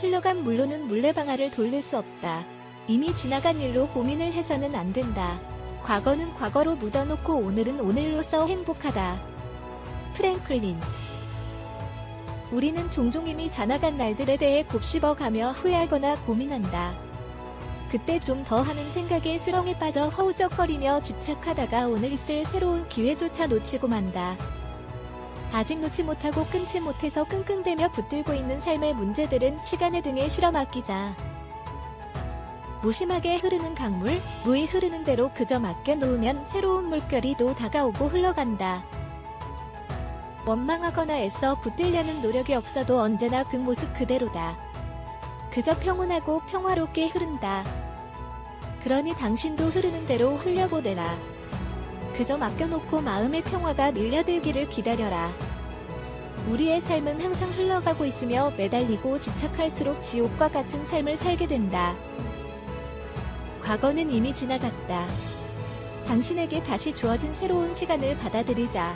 흘러간 물로는 물레방아를 돌릴 수 없다. 이미 지나간 일로 고민을 해서는 안 된다. 과거는 과거로 묻어놓고 오늘은 오늘로서 행복하다. 프랭클린 우리는 종종 이미 지나간 날들에 대해 곱씹어가며 후회하거나 고민한다. 그때 좀 더 하는 생각에 수렁에 빠져 허우적거리며 집착하다가 오늘 있을 새로운 기회조차 놓치고 만다. 아직 놓지 못하고 끊지 못해서 끙끙대며 붙들고 있는 삶의 문제들은 시간의 등에 실어 맡기자. 무심하게 흐르는 강물, 무이 흐르는 대로 그저 맡겨 놓으면 새로운 물결이 또 다가오고 흘러간다. 원망하거나 애써 붙들려는 노력이 없어도 언제나 그 모습 그대로다. 그저 평온하고 평화롭게 흐른다. 그러니 당신도 흐르는 대로 흘려보내라. 그저 맡겨놓고 마음의 평화가 밀려들기를 기다려라. 우리의 삶은 항상 흘러가고 있으며 매달리고 집착할수록 지옥과 같은 삶을 살게 된다. 과거는 이미 지나갔다. 당신에게 다시 주어진 새로운 시간을 받아들이자.